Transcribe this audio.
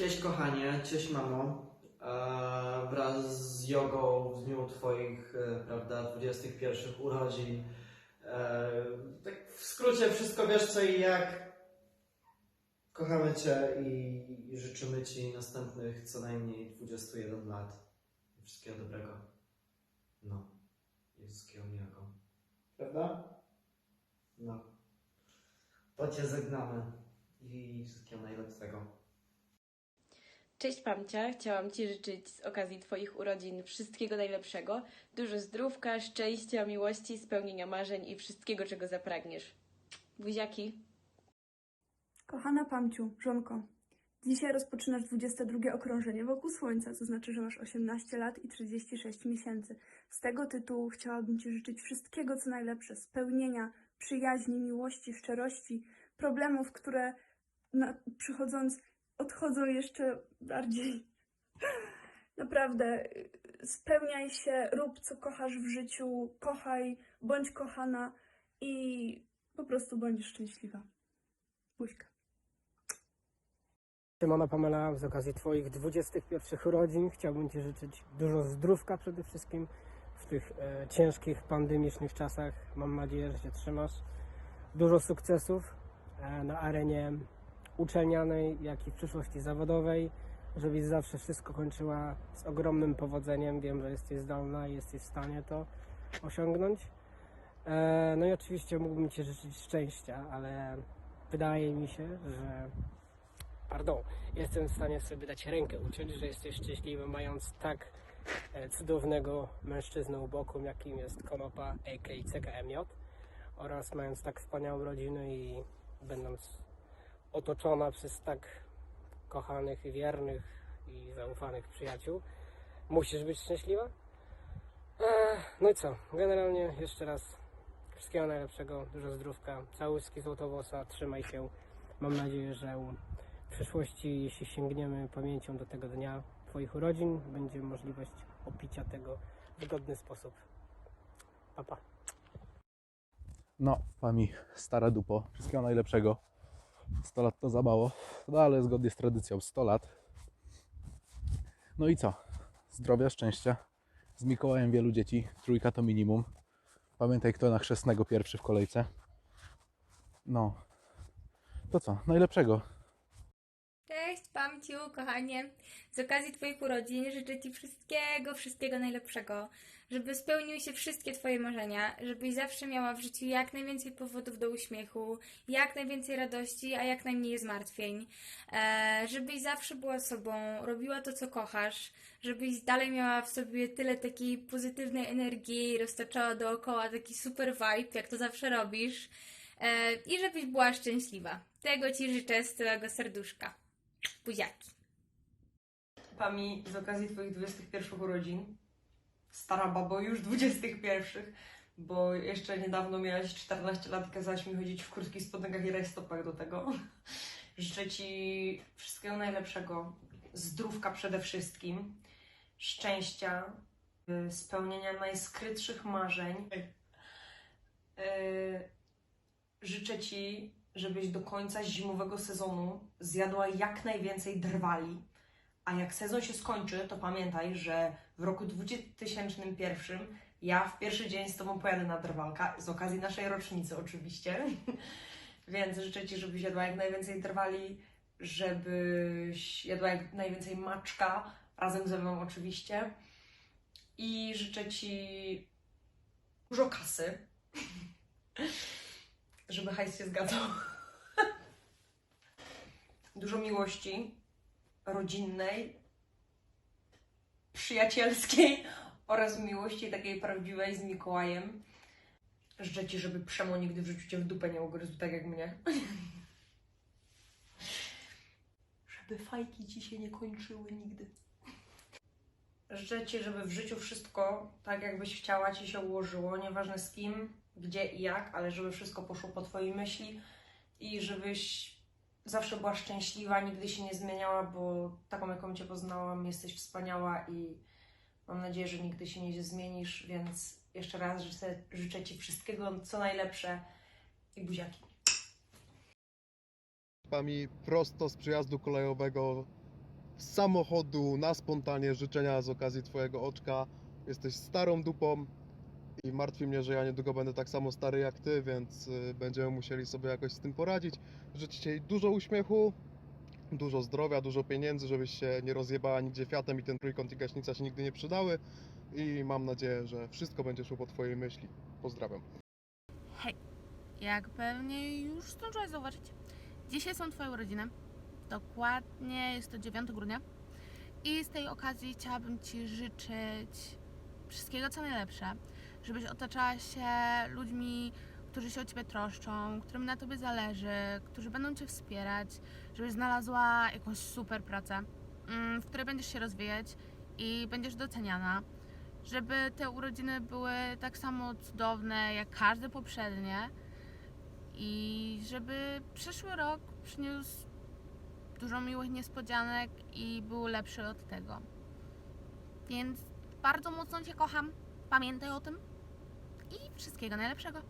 Cześć kochanie, cześć mamo. E, wraz z jogą w dniu Twoich, e, prawda, 21 urodzin. E, tak w skrócie wszystko wiesz co i jak. Kochamy Cię i, i życzymy Ci następnych co najmniej 21 lat. Wszystkiego dobrego. No. I wszystkiego miłego. Prawda? No. To Cię żegnamy. I wszystkiego najlepszego. Cześć Pamcia, chciałam Ci życzyć z okazji Twoich urodzin wszystkiego najlepszego, dużo zdrówka, szczęścia, miłości, spełnienia marzeń i wszystkiego, czego zapragniesz. Buziaki! Kochana Pamciu, żonko, dzisiaj rozpoczynasz 22 okrążenie wokół Słońca, co znaczy, że masz 18 lat i 36 miesięcy. Z tego tytułu chciałabym Ci życzyć wszystkiego, co najlepsze, spełnienia, przyjaźni, miłości, szczerości, problemów, które na, przychodząc odchodzą jeszcze bardziej. Naprawdę, spełniaj się, rób co kochasz w życiu, kochaj, bądź kochana i po prostu bądź szczęśliwa. Buźka. Szymona Pamela, z okazji Twoich 21 urodzin chciałbym Ci życzyć dużo zdrówka przede wszystkim w tych e, ciężkich, pandemicznych czasach. Mam nadzieję, że się trzymasz. Dużo sukcesów e, na arenie uczelnianej, jak i w przyszłości zawodowej, żebyś zawsze wszystko kończyła z ogromnym powodzeniem. Wiem, że jesteś zdolna i jesteś w stanie to osiągnąć. E, no i oczywiście mógłbym Ci życzyć szczęścia, ale wydaje mi się, że pardon, jestem w stanie sobie dać rękę uciąć, że jesteś szczęśliwy, mając tak e, cudownego mężczyznę u boku, jakim jest Konopa, a.k.a. CKMJ oraz mając tak wspaniałą rodzinę i będąc otoczona przez tak kochanych wiernych i zaufanych przyjaciół, musisz być szczęśliwa. No i co, generalnie jeszcze raz wszystkiego najlepszego, dużo zdrówka, całuski złotowosa, trzymaj się. Mam nadzieję, że w przyszłości, jeśli sięgniemy pamięcią do tego dnia Twoich urodzin, będzie możliwość opicia tego w godny sposób. Pa, pa. No, Pami, stara dupo, wszystkiego najlepszego. 100 lat to za mało, no ale zgodnie z tradycją 100 lat. No i co? Zdrowia, szczęścia. Z Mikołajem wielu dzieci, trójka to minimum. Pamiętaj, kto na chrzestnego pierwszy w kolejce. No, to co? Najlepszego. Pamciu, kochanie. Z okazji Twoich urodzin życzę Ci wszystkiego, wszystkiego najlepszego. Żeby spełniły się wszystkie Twoje marzenia, żebyś zawsze miała w życiu jak najwięcej powodów do uśmiechu, jak najwięcej radości, a jak najmniej zmartwień. E, żebyś zawsze była sobą, robiła to, co kochasz, żebyś dalej miała w sobie tyle takiej pozytywnej energii, roztaczała dookoła taki super vibe, jak to zawsze robisz. E, I żebyś była szczęśliwa. Tego Ci życzę z całego serduszka. Buziaki. Pami z okazji Twoich 21 urodzin. Stara babo, już 21, bo jeszcze niedawno miałaś 14 lat i kazałaś mi chodzić w krótkich spodenkach i rajstopach do tego. Życzę Ci wszystkiego najlepszego, zdrówka przede wszystkim, szczęścia, y, spełnienia najskrytszych marzeń. Y, Życzę Ci, żebyś do końca zimowego sezonu zjadła jak najwięcej drwali. A jak sezon się skończy, to pamiętaj, że w roku 2001 ja w pierwszy dzień z Tobą pojadę na drwalka, z okazji naszej rocznicy oczywiście. Więc życzę Ci, żebyś jadła jak najwięcej drwali, żebyś jadła jak najwięcej maczka, razem ze mną oczywiście. I życzę Ci dużo kasy, żeby hajs się zgadzał. Dużo miłości, rodzinnej, przyjacielskiej oraz miłości takiej prawdziwej z Mikołajem. Życzę Ci, żeby Przemo nigdy w życiu Cię w dupę nie ugryzł, tak jak mnie. żeby fajki Ci się nie kończyły nigdy. Życzę Ci, żeby w życiu wszystko tak, jakbyś chciała, Ci się ułożyło, nieważne z kim, gdzie i jak, ale żeby wszystko poszło po Twojej myśli i żebyś zawsze była szczęśliwa, nigdy się nie zmieniała, bo taką, jaką Cię poznałam, jesteś wspaniała i mam nadzieję, że nigdy się nie zmienisz, więc jeszcze raz życzę, życzę Ci wszystkiego, co najlepsze i buziaki. Pami prosto z przejazdu kolejowego z samochodu, na spontanie, życzenia z okazji Twojego oczka. Jesteś starą dupą i martwi mnie, że ja niedługo będę tak samo stary jak Ty, więc y, będziemy musieli sobie jakoś z tym poradzić. Życzę Ci dużo uśmiechu, dużo zdrowia, dużo pieniędzy, żebyś się nie rozjebała nigdzie fiatem i ten trójkąt i gaśnica się nigdy nie przydały. I mam nadzieję, że wszystko będzie szło po Twojej myśli. Pozdrawiam. Hej, jak pewnie już zdążyłaś zauważyć, dzisiaj są Twoje urodziny. Dokładnie jest to 9 grudnia. I z tej okazji chciałabym Ci życzyć wszystkiego co najlepsze. Żebyś otaczała się ludźmi, którzy się o Ciebie troszczą, którym na Tobie zależy, którzy będą Cię wspierać. Żebyś znalazła jakąś super pracę, mm, w której będziesz się rozwijać i będziesz doceniana żeby te urodziny były tak samo cudowne jak każde poprzednie i żeby przyszły rok przyniósł dużo miłych niespodzianek i był lepszy od tego. Więc bardzo mocno Cię kocham, pamiętaj o tym i wszystkiego najlepszego.